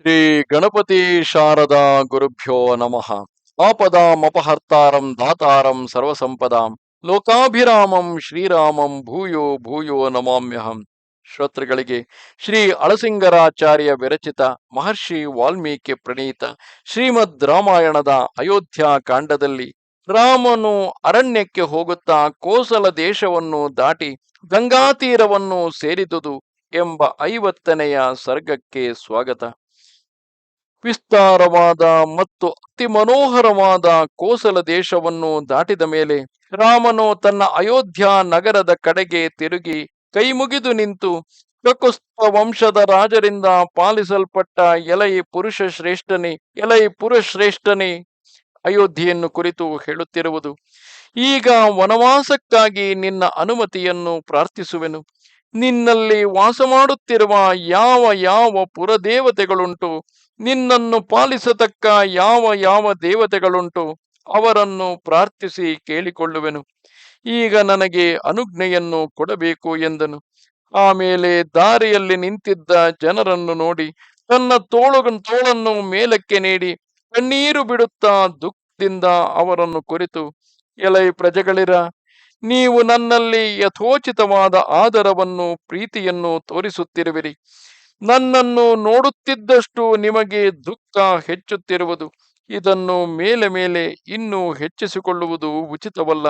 ಶ್ರೀ ಗಣಪತಿ ಶಾರದಾ ಗುರುಭ್ಯೋ ನಮಃ. ಆಪದಾಂ ಅಪಹರ್ತಾರಂ ದಾತಾರಂ ಸರ್ವಸಂಪದಾಂ ಲೋಕಾಭಿರಾಮಂ ಶ್ರೀರಾಮಂ ಭೂಯೋ ಭೂಯೋ ನಮಾಮ್ಯಹಂ. ಶ್ರೋತೃಗಳಿಗೆ ಶ್ರೀ ಅಳಸಿಂಗರಾಚಾರ್ಯ ವಿರಚಿತ ಮಹರ್ಷಿ ವಾಲ್ಮೀಕಿ ಪ್ರಣೀತ ಶ್ರೀಮದ್ ರಾಮಾಯಣದ ಅಯೋಧ್ಯ ಕಾಂಡದಲ್ಲಿ ರಾಮನು ಅರಣ್ಯಕ್ಕೆ ಹೋಗುತ್ತಾ ಕೋಸಲ ದೇಶವನ್ನು ದಾಟಿ ಗಂಗಾತೀರವನ್ನು ಸೇರಿದುದು ಎಂಬ ಐವತ್ತನೆಯ ಸರ್ಗಕ್ಕೆ ಸ್ವಾಗತ. ವಿಸ್ತಾರವಾದ ಮತ್ತು ಅತಿ ಮನೋಹರವಾದ ಕೋಸಲ ದೇಶವನ್ನು ದಾಟಿದ ಮೇಲೆ ರಾಮನು ತನ್ನ ಅಯೋಧ್ಯ ನಗರದ ಕಡೆಗೆ ತಿರುಗಿ ಕೈಮುಗಿದು ನಿಂತು ಕಕುಸ್ತ ವಂಶದ ರಾಜರಿಂದ ಪಾಲಿಸಲ್ಪಟ್ಟ ಎಲೈ ಪುರುಷ ಶ್ರೇಷ್ಠನೇ, ಎಲೈ ಪುರಶ್ರೇಷ್ಠನೇ ಅಯೋಧ್ಯೆಯನ್ನು ಕುರಿತು ಹೇಳುತ್ತಿರುವುದು. ಈಗ ವನವಾಸಕ್ಕಾಗಿ ನಿನ್ನ ಅನುಮತಿಯನ್ನು ಪ್ರಾರ್ಥಿಸುವೆನು. ನಿನ್ನಲ್ಲಿ ವಾಸ ಮಾಡುತ್ತಿರುವ ಯಾವ ಯಾವ ಪುರದೇವತೆಗಳುಂಟು ನಿನ್ನನ್ನು ಪಾಲಿಸತಕ್ಕ ಯಾವ ಯಾವ ದೇವತೆಗಳುಂಟು ಅವರನ್ನು ಪ್ರಾರ್ಥಿಸಿ ಕೇಳಿಕೊಳ್ಳುವೆನು. ಈಗ ನನಗೆ ಅನುಜ್ಞೆಯನ್ನು ಕೊಡಬೇಕು ಎಂದನು. ಆಮೇಲೆ ದಾರಿಯಲ್ಲಿ ನಿಂತಿದ್ದ ಜನರನ್ನು ನೋಡಿ ತನ್ನ ತೋಳು ತೋಳನ್ನು ಮೇಲಕ್ಕೆ ನೀಡಿ ಕಣ್ಣೀರು ಬಿಡುತ್ತಾ ದುಃಖದಿಂದ ಅವರನ್ನು ಕುರಿತು. ಎಲೈ ಪ್ರಜೆಗಳಿರ, ನೀವು ನನ್ನಲ್ಲಿ ಯಥೋಚಿತವಾದ ಆದರವನ್ನು, ಪ್ರೀತಿಯನ್ನು ತೋರಿಸುತ್ತಿರುವಿರಿ. ನನ್ನನ್ನು ನೋಡುತ್ತಿದ್ದಷ್ಟು ನಿಮಗೆ ದುಃಖ ಹೆಚ್ಚುತ್ತಿರುವುದು. ಇದನ್ನು ಮೇಲೆ ಮೇಲೆ ಇನ್ನೂ ಹೆಚ್ಚಿಸಿಕೊಳ್ಳುವುದು ಉಚಿತವಲ್ಲ.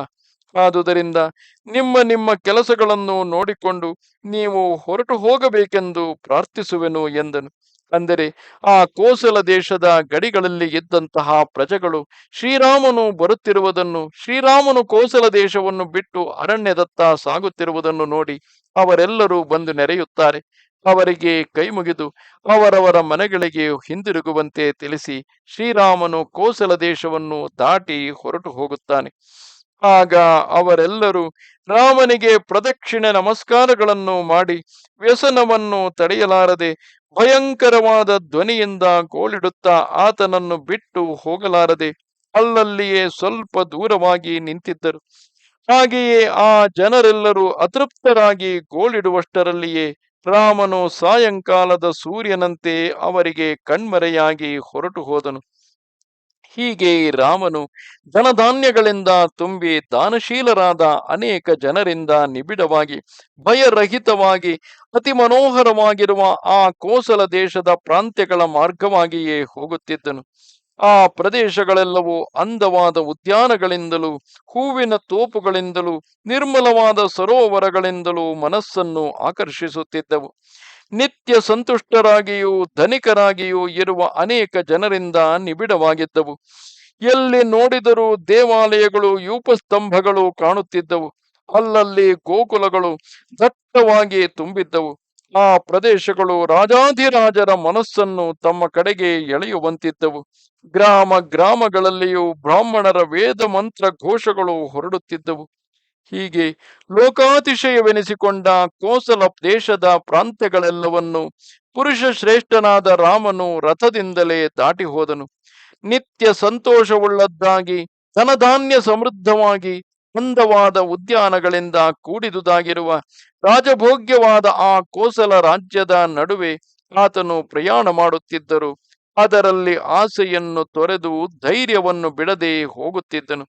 ಆದುದರಿಂದ ನಿಮ್ಮ ನಿಮ್ಮ ಕೆಲಸಗಳನ್ನು ನೋಡಿಕೊಂಡು ನೀವು ಹೊರಟು ಹೋಗಬೇಕೆಂದು ಪ್ರಾರ್ಥಿಸುವೆನು ಎಂದನು. ಅಂದರೆ ಆ ಕೋಸಲ ದೇಶದ ಗಡಿಗಳಲ್ಲಿ ಇದ್ದಂತಹ ಪ್ರಜೆಗಳು ಶ್ರೀರಾಮನು ಬರುತ್ತಿರುವುದನ್ನು, ಶ್ರೀರಾಮನು ಕೋಸಲ ದೇಶವನ್ನು ಬಿಟ್ಟು ಅರಣ್ಯದತ್ತ ಸಾಗುತ್ತಿರುವುದನ್ನು ನೋಡಿ ಅವರೆಲ್ಲರೂ ಬಂದು ನೆರೆಯುತ್ತಾರೆ. ಅವರಿಗೆ ಕೈ ಮುಗಿದು ಅವರವರ ಮನೆಗಳಿಗೆ ಹಿಂದಿರುಗುವಂತೆ ತಿಳಿಸಿ ಶ್ರೀರಾಮನು ಕೋಸಲ ದೇಶವನ್ನು ದಾಟಿ ಹೊರಟು ಹೋಗುತ್ತಾನೆ. ಆಗ ಅವರೆಲ್ಲರೂ ರಾಮನಿಗೆ ಪ್ರದಕ್ಷಿಣೆ ನಮಸ್ಕಾರಗಳನ್ನು ಮಾಡಿ ವ್ಯಸನವನ್ನು ತಡೆಯಲಾರದೆ ಭಯಂಕರವಾದ ಧ್ವನಿಯಿಂದ ಗೋಳಿಡುತ್ತಾ ಆತನನ್ನು ಬಿಟ್ಟು ಹೋಗಲಾರದೆ ಅಲ್ಲಲ್ಲಿಯೇ ಸ್ವಲ್ಪ ದೂರವಾಗಿ ನಿಂತಿದ್ದರು. ಹಾಗೆಯೇ ಆ ಜನರೆಲ್ಲರೂ ಅತೃಪ್ತರಾಗಿ ಗೋಳಿಡುವಷ್ಟರಲ್ಲಿಯೇ ರಾಮನು ಸಾಯಂಕಾಲದ ಸೂರ್ಯನಂತೆ ಅವರಿಗೆ ಕಣ್ಮರೆಯಾಗಿ ಹೊರಟು ಹೋದನು. ಹೀಗೆ ರಾಮನು ಧನಧಾನ್ಯಗಳಿಂದ ತುಂಬಿ ದಾನಶೀಲರಾದ ಅನೇಕ ಜನರಿಂದ ನಿಬಿಡವಾಗಿ, ಭಯರಹಿತವಾಗಿ ಅತಿ ಮನೋಹರವಾಗಿರುವ ಆ ಕೋಸಲ ದೇಶದ ಪ್ರಾಂತ್ಯಗಳ ಮಾರ್ಗವಾಗಿಯೇ ಹೋಗುತ್ತಿದ್ದನು. ಆ ಪ್ರದೇಶಗಳೆಲ್ಲವೂ ಅಂದವಾದ ಉದ್ಯಾನಗಳಿಂದಲೂ, ಹೂವಿನ ತೋಪುಗಳಿಂದಲೂ, ನಿರ್ಮಲವಾದ ಸರೋವರಗಳಿಂದಲೂ ಮನಸ್ಸನ್ನು ಆಕರ್ಷಿಸುತ್ತಿದ್ದವು. ನಿತ್ಯ ಸಂತುಷ್ಟರಾಗಿಯೂ, ಧನಿಕರಾಗಿಯೂ ಇರುವ ಅನೇಕ ಜನರಿಂದ ನಿಬಿಡವಾಗಿದ್ದವು. ಎಲ್ಲಿ ನೋಡಿದರೂ ದೇವಾಲಯಗಳು, ಯೂಪಸ್ತಂಭಗಳು ಕಾಣುತ್ತಿದ್ದವು. ಅಲ್ಲಲ್ಲಿ ಗೋಕುಲಗಳು ದಟ್ಟವಾಗಿ ತುಂಬಿದ್ದವು. ಆ ಪ್ರದೇಶಗಳು ರಾಜಾಧಿರಾಜರ ಮನಸ್ಸನ್ನು ತಮ್ಮ ಕಡೆಗೆ ಎಳೆಯುವಂತಿದ್ದವು. ಗ್ರಾಮ ಗ್ರಾಮಗಳಲ್ಲಿಯೂ ಬ್ರಾಹ್ಮಣರ ವೇದ ಮಂತ್ರ ಘೋಷಗಳು ಹೊರಡುತ್ತಿದ್ದವು. ಹೀಗೆ ಲೋಕಾತಿಶಯವೆನಿಸಿಕೊಂಡ ಕೋಸಲ ದೇಶದ ಪ್ರಾಂತ್ಯಗಳೆಲ್ಲವನ್ನು ಪುರುಷ ಶ್ರೇಷ್ಠನಾದ ರಾಮನು ರಥದಿಂದಲೇ ದಾಟಿ ಹೋದನು. ನಿತ್ಯ ಸಂತೋಷವುಳ್ಳದ್ದಾಗಿ, ಧನಧಾನ್ಯ ಸಮೃದ್ಧವಾಗಿ ಅಂದವಾದ ಉದ್ಯಾನಗಳಿಂದ ಕೂಡಿದುದಾಗಿರುವ ರಾಜಭೋಗ್ಯವಾದ ಆ ಕೋಸಲ ರಾಜ್ಯದ ನಡುವೆ ಆತನು ಪ್ರಯಾಣ ಮಾಡುತ್ತಿದ್ದರು. ಅದರಲ್ಲಿ ಆಸೆಯನ್ನು ತೊರೆದು ಧೈರ್ಯವನ್ನು ಬಿಡದೆ ಹೋಗುತ್ತಿದ್ದನು.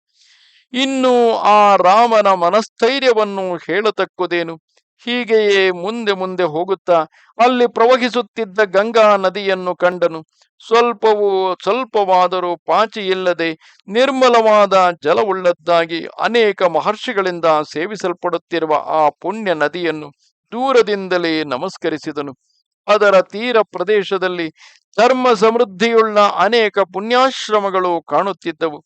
ಇನ್ನು ಆ ರಾಮನ ಮನಸ್ಥೈರ್ಯವನ್ನು ಹೇಳತಕ್ಕುದೇನು? ಹೀಗೆಯೇ ಮುಂದೆ ಮುಂದೆ ಹೋಗುತ್ತಾ ಅಲ್ಲಿ ಪ್ರವಹಿಸುತ್ತಿದ್ದ ಗಂಗಾ ನದಿಯನ್ನು ಕಂಡನು. ಸ್ವಲ್ಪವೂ ಸ್ವಲ್ಪವಾದರೂ ಪಾಚಿ ಇಲ್ಲದೆ ನಿರ್ಮಲವಾದ ಜಲವುಳ್ಳದ್ದಾಗಿ ಅನೇಕ ಮಹರ್ಷಿಗಳಿಂದ ಸೇವಿಸಲ್ಪಡುತ್ತಿರುವ ಆ ಪುಣ್ಯ ನದಿಯನ್ನು ದೂರದಿಂದಲೇ ನಮಸ್ಕರಿಸಿದನು. ಅದರ ತೀರ ಪ್ರದೇಶದಲ್ಲಿ ಧರ್ಮ ಸಮೃದ್ಧಿಯುಳ್ಳ ಅನೇಕ ಪುಣ್ಯಾಶ್ರಮಗಳು ಕಾಣುತ್ತಿದ್ದವು.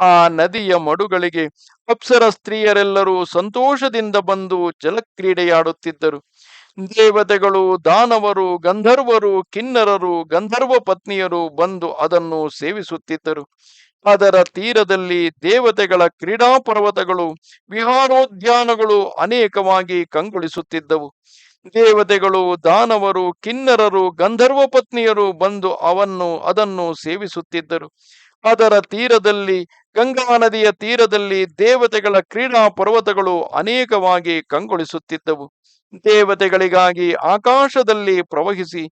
ಆ ನದಿಯ ಮಡುಗಳಿಗೆ ಅಪ್ಸರ ಸ್ತ್ರೀಯರೆಲ್ಲರೂ ಸಂತೋಷದಿಂದ ಬಂದು ಜಲಕ್ರೀಡೆಯಾಡುತ್ತಿದ್ದರು. ದೇವತೆಗಳು, ದಾನವರು, ಗಂಧರ್ವರು, ಕಿನ್ನರರು, ಗಂಧರ್ವ ಪತ್ನಿಯರು ಬಂದು ಅದನ್ನು ಸೇವಿಸುತ್ತಿದ್ದರು. ಅದರ ತೀರದಲ್ಲಿ ದೇವತೆಗಳ ಕ್ರೀಡಾ ಪರ್ವತಗಳು ವಿಹಾರೋದ್ಯಾನಗಳು ಅನೇಕವಾಗಿ ಕಂಗೊಳಿಸುತ್ತಿದ್ದವು. ದೇವತೆಗಳು, ದಾನವರು, ಕಿನ್ನರರು, ಗಂಧರ್ವ ಪತ್ನಿಯರು ಬಂದು ಅವನ್ನು, ಅದನ್ನು ಸೇವಿಸುತ್ತಿದ್ದರು. ಅದರ ತೀರದಲ್ಲಿ, ಗಂಗಾ ನದಿಯ ತೀರದಲ್ಲಿ ದೇವತೆಗಳ ಕ್ರೀಡಾ ಪರ್ವತಗಳು ಅನೇಕವಾಗಿ ಕಂಗೊಳಿಸುತ್ತಿದ್ದವು. ದೇವತೆಗಳಿಗಾಗಿ ಆಕಾಶದಲ್ಲಿ ಪ್ರವಹಿಸಿ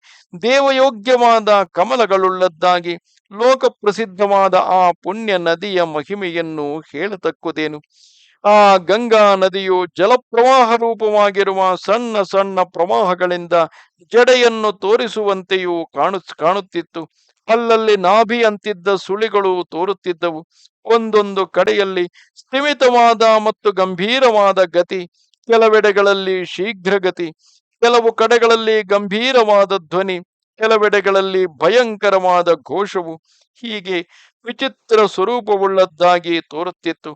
ದೇವಯೋಗ್ಯವಾದ ಕಮಲಗಳುಳ್ಳದ್ದಾಗಿ ಲೋಕ ಪ್ರಸಿದ್ಧವಾದ ಆ ಪುಣ್ಯ ನದಿಯ ಮಹಿಮೆಯನ್ನು ಹೇಳತಕ್ಕುದೇನು. ಆ ಗಂಗಾ ನದಿಯು ಜಲಪ್ರವಾಹ ರೂಪವಾಗಿರುವ ಸಣ್ಣ ಸಣ್ಣ ಪ್ರವಾಹಗಳಿಂದ ಜಡೆಯನ್ನು ತೋರಿಸುವಂತೆಯೂ ಕಾಣು, ಕಾಣುತ್ತಿತ್ತು. ಅಲ್ಲಲ್ಲಿ ನಾಭಿ ಅಂತಿದ್ದ ಸುಳಿಗಳು ತೋರುತ್ತಿದ್ದವು. ಒಂದೊಂದು ಕಡೆಯಲ್ಲಿ ಸ್ಥಿಮಿತವಾದ ಮತ್ತು ಗಂಭೀರವಾದ ಗತಿ, ಕೆಲವೆಡೆಗಳಲ್ಲಿ ಶೀಘ್ರಗತಿ, ಕೆಲವು ಕಡೆಗಳಲ್ಲಿ ಗಂಭೀರವಾದ ಧ್ವನಿ, ಕೆಲವೆಡೆಗಳಲ್ಲಿ ಭಯಂಕರವಾದ ಘೋಷವು ಹೀಗೆ ವಿಚಿತ್ರ ಸ್ವರೂಪವುಳ್ಳದ್ದಾಗಿ ತೋರುತ್ತಿತ್ತು.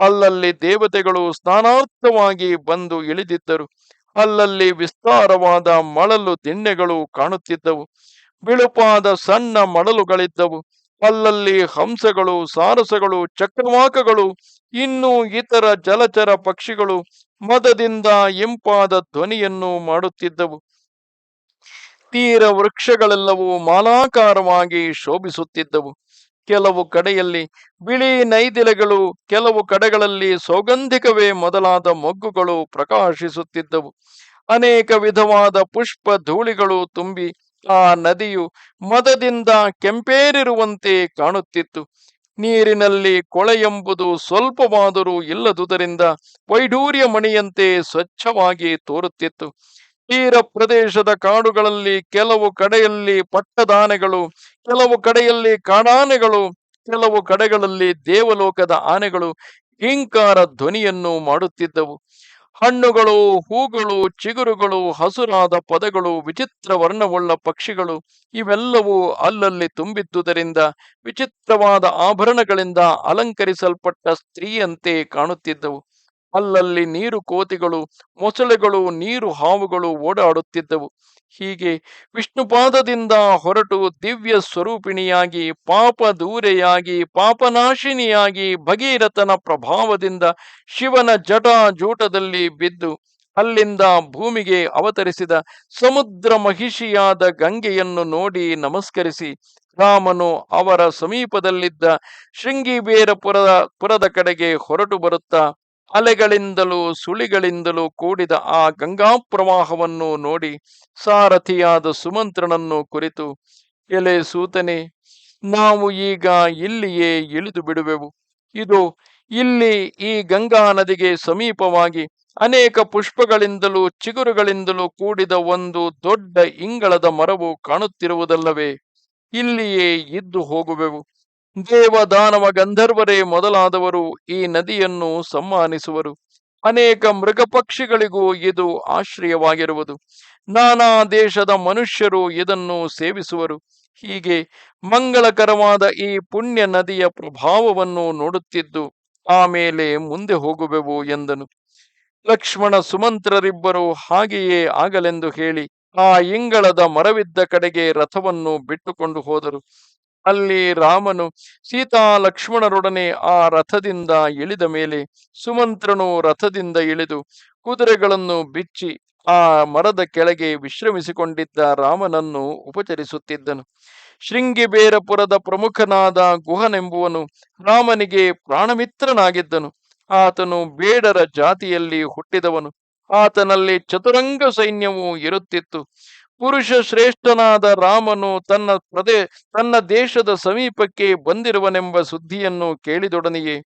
ಅಲ್ಲಲ್ಲಿ ದೇವತೆಗಳು ಸ್ನಾನಾರ್ಥವಾಗಿ ಬಂದು ಇಳಿದಿದ್ದರು. ಅಲ್ಲಲ್ಲಿ ವಿಸ್ತಾರವಾದ ಮಳಲು ದಿಣ್ಣೆಗಳು ಕಾಣುತ್ತಿದ್ದವು. ಬಿಳುಪಾದ ಸಣ್ಣ ಮಡಲುಗಳಿದ್ದವು. ಅಲ್ಲಲ್ಲಿ ಹಂಸಗಳು, ಸಾರಸಗಳು, ಚಕ್ರವಾಕಗಳು, ಇನ್ನು ಇತರ ಜಲಚರ ಪಕ್ಷಿಗಳು ಮದದಿಂದ ಇಂಪಾದ ಧ್ವನಿಯನ್ನು ಮಾಡುತ್ತಿದ್ದವು. ತೀರ ವೃಕ್ಷಗಳೆಲ್ಲವೂ ಮಾಲಾಕಾರವಾಗಿ ಶೋಭಿಸುತ್ತಿದ್ದವು. ಕೆಲವು ಕಡೆಯಲ್ಲಿ ಬಿಳಿ ನೈದಿಲೆಗಳು, ಕೆಲವು ಕಡೆಗಳಲ್ಲಿ ಸೌಗಂಧಿಕವೇ ಮೊದಲಾದ ಮೊಗ್ಗುಗಳು ಪ್ರಕಾಶಿಸುತ್ತಿದ್ದವು. ಅನೇಕ ವಿಧವಾದ ಪುಷ್ಪ ಧೂಳಿಗಳು ತುಂಬಿ ಆ ನದಿಯು ಮದದಿಂದ ಕೆಂಪೇರಿರುವಂತೆ ಕಾಣುತ್ತಿತ್ತು. ನೀರಿನಲ್ಲಿ ಕೊಳೆ ಎಂಬುದು ಸ್ವಲ್ಪವಾದರೂ ಇಲ್ಲದುದರಿಂದ ವೈಢೂರ್ಯ ಮಣಿಯಂತೆ ಸ್ವಚ್ಛವಾಗಿ ತೋರುತ್ತಿತ್ತು. ತೀರ ಪ್ರದೇಶದ ಕಾಡುಗಳಲ್ಲಿ ಕೆಲವು ಕಡೆಯಲ್ಲಿ ಪಟ್ಟದಾನೆಗಳು, ಕೆಲವು ಕಡೆಯಲ್ಲಿ ಕಾಡಾನೆಗಳು, ಕೆಲವು ಕಡೆಗಳಲ್ಲಿ ದೇವಲೋಕದ ಆನೆಗಳು, ಹಿಂಕಾರ ಧ್ವನಿಯನ್ನು ಮಾಡುತ್ತಿದ್ದವು. ಹಣ್ಣುಗಳು, ಹೂಗಳು, ಚಿಗುರುಗಳು, ಹಸುರಾದ ಪದಗಳು, ವಿಚಿತ್ರ ವರ್ಣವುಳ್ಳ ಪಕ್ಷಿಗಳು ಇವೆಲ್ಲವೂ ಅಲ್ಲಲ್ಲಿ ತುಂಬಿದ್ದುದರಿಂದ, ವಿಚಿತ್ರವಾದ ಆಭರಣಗಳಿಂದ ಅಲಂಕರಿಸಲ್ಪಟ್ಟ ಸ್ತ್ರೀಯಂತೆ ಕಾಣುತ್ತಿದ್ದವು. ಅಲ್ಲಲ್ಲಿ ನೀರು ಕೋತಿಗಳು, ಮೊಸಳೆಗಳು, ನೀರು ಹಾವುಗಳು ಓಡಾಡುತ್ತಿದ್ದವು. ಹೀಗೆ ವಿಷ್ಣುಪಾದದಿಂದ ಹೊರಟು ದಿವ್ಯ ಸ್ವರೂಪಿಣಿಯಾಗಿ, ಪಾಪ ದೂರೆಯಾಗಿ, ಪಾಪನಾಶಿನಿಯಾಗಿ ಭಗೀರಥನ ಪ್ರಭಾವದಿಂದ ಶಿವನ ಜಟಾಜೂಟದಲ್ಲಿ ಬಿದ್ದು, ಅಲ್ಲಿಂದ ಭೂಮಿಗೆ ಅವತರಿಸಿದ ಸಮುದ್ರ ಮಹಿಷಿಯಾದ ಗಂಗೆಯನ್ನು ನೋಡಿ ನಮಸ್ಕರಿಸಿ, ರಾಮನು ಅವರ ಸಮೀಪದಲ್ಲಿದ್ದ ಶೃಂಗಿಬೇರಪುರದ, ಪುರದ ಕಡೆಗೆ ಹೊರಟು ಬರುತ್ತಾ ಅಲೆಗಳಿಂದಲೂ ಸುಳಿಗಳಿಂದಲೂ ಕೂಡಿದ ಆ ಗಂಗಾ ಪ್ರವಾಹವನ್ನು ನೋಡಿ ಸಾರಥಿಯಾದ ಸುಮಂತ್ರನನ್ನು ಕುರಿತು, ಎಲೆ ಸೂತನೆ, ನಾವು ಈಗ ಇಲ್ಲಿಯೇ ಇಳಿದು ಬಿಡುವೆವು. ಇದು ಇಲ್ಲಿ ಈ ಗಂಗಾ ನದಿಗೆ ಸಮೀಪವಾಗಿ ಅನೇಕ ಪುಷ್ಪಗಳಿಂದಲೂ ಚಿಗುರುಗಳಿಂದಲೂ ಕೂಡಿದ ಒಂದು ದೊಡ್ಡ ಇಂಗಳದ ಮರವು ಕಾಣುತ್ತಿರುವುದಲ್ಲವೇ, ಇಲ್ಲಿಯೇ ಇದ್ದು ಹೋಗುವೆವು. ದೇವದಾನವ ಗಂಧರ್ವರೇ ಮೊದಲಾದವರು ಈ ನದಿಯನ್ನು ಸಮ್ಮಾನಿಸುವರು. ಅನೇಕ ಮೃಗ ಪಕ್ಷಿಗಳಿಗೂ ಇದು ಆಶ್ರಯವಾಗಿರುವುದು. ನಾನಾ ದೇಶದ ಮನುಷ್ಯರು ಇದನ್ನು ಸೇವಿಸುವರು. ಹೀಗೆ ಮಂಗಳಕರವಾದ ಈ ಪುಣ್ಯ ನದಿಯ ಪ್ರಭಾವವನ್ನು ನೋಡುತ್ತಿದ್ದು ಆಮೇಲೆ ಮುಂದೆ ಹೋಗುವೆವು ಎಂದನು. ಲಕ್ಷ್ಮಣ ಸುಮಂತ್ರರಿಬ್ಬರು ಹಾಗೆಯೇ ಆಗಲೆಂದು ಹೇಳಿ ಆ ಇಂಗಳದ ಮರವಿದ್ದ ಕಡೆಗೆ ರಥವನ್ನು ಬಿಟ್ಟುಕೊಂಡು ಹೋದರು. ಅಲ್ಲಿ ರಾಮನು ಸೀತಾ ಲಕ್ಷ್ಮಣರೊಡನೆ ಆ ರಥದಿಂದ ಇಳಿದ ಮೇಲೆ ಸುಮಂತ್ರನು ರಥದಿಂದ ಇಳಿದು ಕುದುರೆಗಳನ್ನು ಬಿಚ್ಚಿ ಆ ಮರದ ಕೆಳಗೆ ವಿಶ್ರಮಿಸಿಕೊಂಡಿದ್ದ ರಾಮನನ್ನು ಉಪಚರಿಸುತ್ತಿದ್ದನು. ಶೃಂಗಿಬೇರಪುರದ ಪ್ರಮುಖನಾದ ಗುಹನೆಂಬುವನು ರಾಮನಿಗೆ ಪ್ರಾಣಮಿತ್ರನಾಗಿದ್ದನು. ಆತನು ಬೇಡರ ಜಾತಿಯಲ್ಲಿ ಹುಟ್ಟಿದವನು. ಆತನಲ್ಲಿ ಚತುರಂಗ ಸೈನ್ಯವೂ ಇರುತ್ತಿತ್ತು. ಪುರುಷ ಶ್ರೇಷ್ಠನಾದ ರಾಮನು ತನ್ನ ಪ್ರದೇ, ತನ್ನ ದೇಶದ ಸಮೀಪಕ್ಕೆ ಬಂದಿರುವನೆಂಬ ಸುದ್ದಿಯನ್ನು ಕೇಳಿದೊಡನೆಯೇ,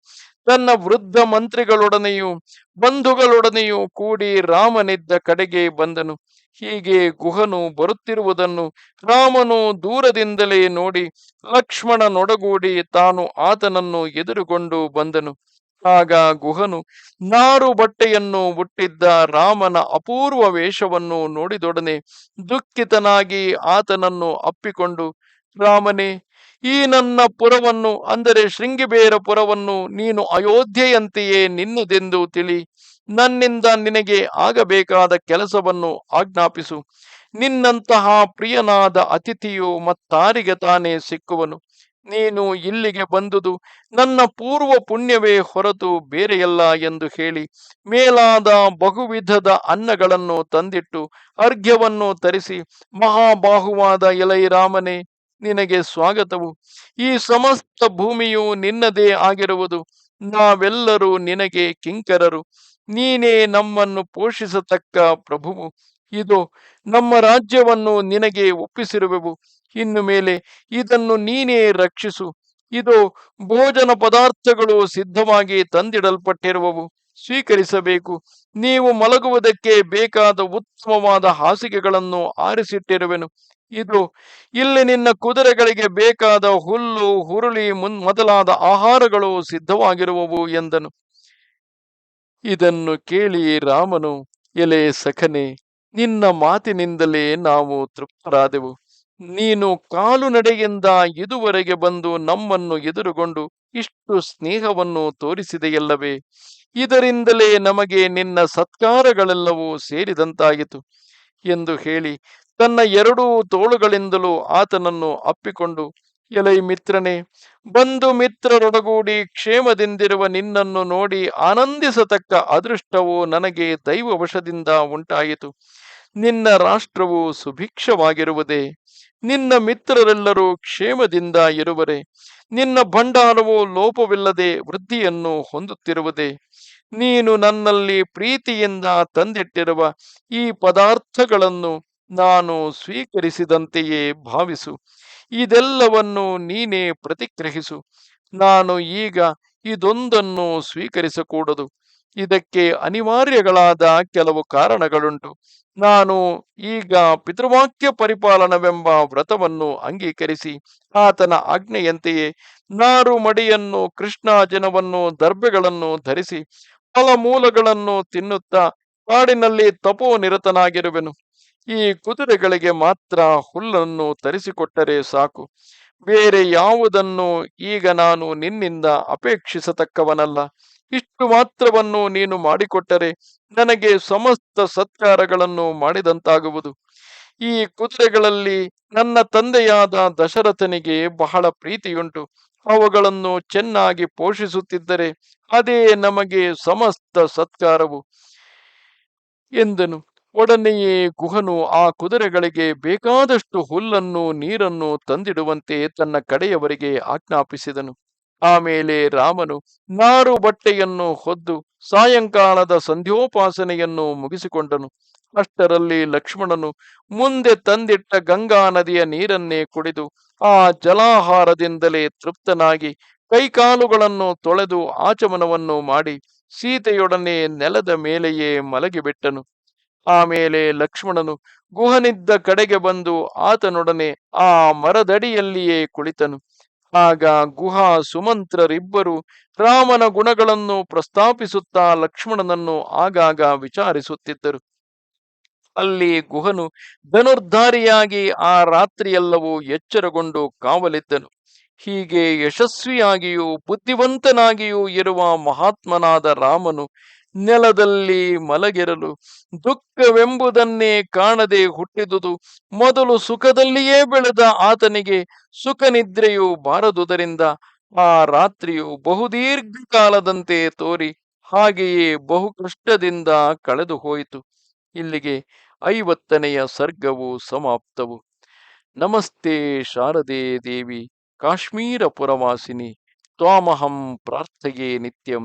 ತನ್ನ ವೃದ್ಧ ಮಂತ್ರಿಗಳೊಡನೆಯೂ, ಬಂಧುಗಳೊಡನೆಯೂ ಕೂಡಿ ರಾಮನಿದ್ದ ಕಡೆಗೆ ಬಂದನು. ಹೀಗೆ ಗುಹನು ಬರುತ್ತಿರುವುದನ್ನು ರಾಮನು ದೂರದಿಂದಲೇ ನೋಡಿ, ಲಕ್ಷ್ಮಣನೊಡಗೂಡಿ ತಾನು ಆತನನ್ನು ಎದುರುಗೊಂಡು ಬಂದನು. ಆಗ ಗುಹನು ನಾರು ಬಟ್ಟೆಯನ್ನು ಹುಟ್ಟಿದ್ದ ರಾಮನ ಅಪೂರ್ವ ವೇಷವನ್ನು ನೋಡಿದೊಡನೆ ದುಃಖಿತನಾಗಿ ಆತನನ್ನು ಅಪ್ಪಿಕೊಂಡು, ರಾಮನೇ, ಈ ನನ್ನ ಪುರವನ್ನು ಅಂದರೆ ಶೃಂಗಿಬೇರ ಪುರವನ್ನು ನೀನು ಅಯೋಧ್ಯೆಯಂತೆಯೇ ನಿನ್ನದೆಂದು ತಿಳಿ, ನನ್ನಿಂದ ನಿನಗೆ ಆಗಬೇಕಾದ ಕೆಲಸವನ್ನು ಆಜ್ಞಾಪಿಸು. ನಿನ್ನಂತಹ ಪ್ರಿಯನಾದ ಅತಿಥಿಯು ಮತ್ತಾರಿಗೆ ತಾನೇ ಸಿಕ್ಕುವನು. ನೀನು ಇಲ್ಲಿಗೆ ಬಂದುದು ನನ್ನ ಪೂರ್ವ ಪುಣ್ಯವೇ ಹೊರತು ಬೇರೆಯಲ್ಲ ಎಂದು ಹೇಳಿ ಮೇಲಾದ ಬಹುವಿಧದ ಅನ್ನಗಳನ್ನು ತಂದಿಟ್ಟು ಅರ್ಘ್ಯವನ್ನು ತರಿಸಿ, ಮಹಾಬಾಹುವಾದ ಎಲೈ ರಾಮನೇ ನಿನಗೆ ಸ್ವಾಗತವು. ಈ ಸಮಸ್ತ ಭೂಮಿಯು ನಿನ್ನದೇ ಆಗಿರುವುದು. ನಾವೆಲ್ಲರೂ ನಿನಗೆ ಕಿಂಕರರು. ನೀನೇ ನಮ್ಮನ್ನು ಪೋಷಿಸತಕ್ಕ ಪ್ರಭುವು. ಇದು ನಮ್ಮ ರಾಜ್ಯವನ್ನು ನಿನಗೆ ಒಪ್ಪಿಸಿರುವೆವು. ಇನ್ನು ಮೇಲೆ ಇದನ್ನು ನೀನೇ ರಕ್ಷಿಸು. ಇದು ಭೋಜನ ಪದಾರ್ಥಗಳು ಸಿದ್ಧವಾಗಿ ತಂದಿಡಲ್ಪಟ್ಟಿರುವವು. ಸ್ವೀಕರಿಸಬೇಕು. ನೀವು ಮಲಗುವುದಕ್ಕೆ ಬೇಕಾದ ಉತ್ತಮವಾದ ಹಾಸಿಗೆಗಳನ್ನು ಆರಿಸಿಟ್ಟಿರುವೆನು. ಇದು ಇಲ್ಲಿ ನಿನ್ನ ಕುದುರೆಗಳಿಗೆ ಬೇಕಾದ ಹುಲ್ಲು, ಹುರುಳಿ ಮುನ್, ಮೊದಲಾದ ಆಹಾರಗಳು ಸಿದ್ಧವಾಗಿರುವವು ಎಂದನು. ಇದನ್ನು ಕೇಳಿ ರಾಮನು, ಎಲೆ ಸಖನೆ ನಿನ್ನ ಮಾತಿನಿಂದಲೇ ನಾವು ತೃಪ್ತರಾದೆವು. ನೀನು ಕಾಲು ನಡೆಯಿಂದ ಇದುವರೆಗೆ ಬಂದು ನಮ್ಮನ್ನು ಎದುರುಗೊಂಡು ಇಷ್ಟು ಸ್ನೇಹವನ್ನು ತೋರಿಸಿದೆಯಲ್ಲವೇ? ಇದರಿಂದಲೇ ನಮಗೆ ನಿನ್ನ ಸತ್ಕಾರಗಳೆಲ್ಲವೂ ಸೇರಿದಂತಾಯಿತು ಎಂದು ಹೇಳಿ ತನ್ನ ಎರಡೂ ತೋಳುಗಳಿಂದಲೂ ಆತನನ್ನು ಅಪ್ಪಿಕೊಂಡು ಎಲೈ ಮಿತ್ರನೇ, ಬಂಧು ಮಿತ್ರರೊಡಗೂಡಿ ಕ್ಷೇಮದಿಂದಿರುವ ನಿನ್ನನ್ನು ನೋಡಿ ಆನಂದಿಸತಕ್ಕ ಅದೃಷ್ಟವು ನನಗೆ ದೈವವಶದಿಂದ ಉಂಟಾಯಿತು. ನಿನ್ನ ರಾಷ್ಟ್ರವು ಸುಭಿಕ್ಷವಾಗಿರುವುದೇ, ನಿನ್ನ ಮಿತ್ರರೆಲ್ಲರೂ ಕ್ಷೇಮದಿಂದ ಇರುವರೆ, ನಿನ್ನ ಭಂಡಾರವು ಲೋಪವಿಲ್ಲದೆ ವೃದ್ಧಿಯನ್ನು ಹೊಂದುತ್ತಿರುವುದೇ, ನೀನು ನನ್ನಲ್ಲಿ ಪ್ರೀತಿಯಿಂದ ತಂದಿಟ್ಟಿರುವ ಈ ಪದಾರ್ಥಗಳನ್ನು ನಾನು ಸ್ವೀಕರಿಸಿದಂತೆಯೇ ಭಾವಿಸು. ಇದೆಲ್ಲವನ್ನು ನೀನೇ ಪ್ರತಿಗ್ರಹಿಸು. ನಾನು ಈಗ ಇದೊಂದನ್ನು ಸ್ವೀಕರಿಸಕೂಡದು. ಇದಕ್ಕೆ ಅನಿವಾರ್ಯಗಳಾದ ಕೆಲವು ಕಾರಣಗಳುಂಟು. ನಾನು ಈಗ ಪಿತೃವಾಕ್ಯ ಪರಿಪಾಲನವೆಂಬ ವ್ರತವನ್ನು ಅಂಗೀಕರಿಸಿ ಆತನ ಆಜ್ಞೆಯಂತೆಯೇ ನಾರು ಮಡಿಯನ್ನು ಕೃಷ್ಣಾಜನವನ್ನು ದರ್ಬೆಗಳನ್ನು ಧರಿಸಿ, ಫಲಮೂಲಗಳನ್ನು ತಿನ್ನುತ್ತಾ ಕಾಡಿನಲ್ಲಿ ತಪೋ ನಿರತನಾಗಿರುವೆನು ಈ ಕುದುರೆಗಳಿಗೆ ಮಾತ್ರ ಹುಲ್ಲನ್ನು ತರಿಸಿಕೊಟ್ಟರೆ ಸಾಕು. ಬೇರೆ ಯಾವುದನ್ನು ಈಗ ನಾನು ನಿನ್ನಿಂದ ಅಪೇಕ್ಷಿಸತಕ್ಕವನಲ್ಲ. ಇಷ್ಟು ಮಾತ್ರವನ್ನು ನೀನು ಮಾಡಿಕೊಟ್ಟರೆ ನನಗೆ ಸಮಸ್ತ ಸತ್ಕಾರಗಳನ್ನು ಮಾಡಿದಂತಾಗುವುದು. ಈ ಕುದುರೆಗಳಲ್ಲಿ ನನ್ನ ತಂದೆಯಾದ ದಶರಥನಿಗೆ ಬಹಳ ಪ್ರೀತಿಯುಂಟು. ಅವುಗಳನ್ನು ಚೆನ್ನಾಗಿ ಪೋಷಿಸುತ್ತಿದ್ದರೆ ಅದೇ ನಮಗೆ ಸಮಸ್ತ ಸತ್ಕಾರವು ಎಂದನು. ಒಡನೆಯೇ ಗುಹನು ಆ ಕುದುರೆಗಳಿಗೆ ಬೇಕಾದಷ್ಟು ಹುಲ್ಲನ್ನು, ನೀರನ್ನು ತಂದಿಡುವಂತೆ ತನ್ನ ಕಡೆಯವರಿಗೆ ಆಜ್ಞಾಪಿಸಿದನು. ಆಮೇಲೆ ರಾಮನು ನಾರು ಬಟ್ಟೆಯನ್ನು ಹೊದ್ದು ಸಾಯಂಕಾಲದ ಸಂಧ್ಯೋಪಾಸನೆಯನ್ನು ಮುಗಿಸಿಕೊಂಡನು. ಅಷ್ಟರಲ್ಲಿ ಲಕ್ಷ್ಮಣನು ಮುಂದೆ ತಂದಿಟ್ಟ ಗಂಗಾ ನದಿಯ ನೀರನ್ನೇ ಕುಡಿದು ಆ ಜಲಾಹಾರದಿಂದಲೇ ತೃಪ್ತನಾಗಿ ಕೈಕಾಲುಗಳನ್ನು ತೊಳೆದು ಆಚಮನವನ್ನು ಮಾಡಿ ಸೀತೆಯೊಡನೆ ನೆಲದ ಮೇಲೆಯೇ ಮಲಗಿಬಿಟ್ಟನು. ಆಮೇಲೆ ಲಕ್ಷ್ಮಣನು ಗುಹನಿದ್ದ ಕಡೆಗೆ ಬಂದು ಆತನೊಡನೆ ಆ ಮರದಡಿಯಲ್ಲಿಯೇ ಕುಳಿತನು. ಆಗ ಗುಹಾ ಸುಮಂತ್ರರಿಬ್ಬರು ರಾಮನ ಗುಣಗಳನ್ನು ಪ್ರಸ್ತಾಪಿಸುತ್ತಾ ಲಕ್ಷ್ಮಣನನ್ನು ಆಗಾಗ ವಿಚಾರಿಸುತ್ತಿದ್ದರು. ಅಲ್ಲಿ ಗುಹನು ಧನುರ್ಧಾರಿಯಾಗಿ ಆ ರಾತ್ರಿಯೆಲ್ಲವೂ ಎಚ್ಚರಗೊಂಡು ಕಾವಲಿದ್ದನು. ಹೀಗೆ ಯಶಸ್ವಿಯಾಗಿಯೂ ಬುದ್ಧಿವಂತನಾಗಿಯೂ ಇರುವ ಮಹಾತ್ಮನಾದ ರಾಮನು ನೆಲದಲ್ಲಿ ಮಲಗಿರಲು ದುಃಖವೆಂಬುದನ್ನೇ ಕಾಣದೆ ಹುಟ್ಟಿದುದು. ಮೊದಲು ಸುಖದಲ್ಲಿಯೇ ಬೆಳೆದ ಆತನಿಗೆ ಸುಖ ನಿದ್ರೆಯು ಬಾರದುದರಿಂದ ಆ ರಾತ್ರಿಯು ಬಹುದೀರ್ಘ ಕಾಲದಂತೆ ತೋರಿ ಹಾಗೆಯೇ ಬಹು ಕಷ್ಟದಿಂದ ಕಳೆದು ಹೋಯಿತು. ಇಲ್ಲಿಗೆ ಐವತ್ತನೆಯ ಸರ್ಗವು ಸಮಾಪ್ತವು. ನಮಸ್ತೆ ಶಾರದೆ ದೇವಿ, ಕಾಶ್ಮೀರ ಪುರವಾಸಿನಿ, ತ್ವಾಮಹಂ ಪ್ರಾರ್ಥೆಯೇ ನಿತ್ಯಂ.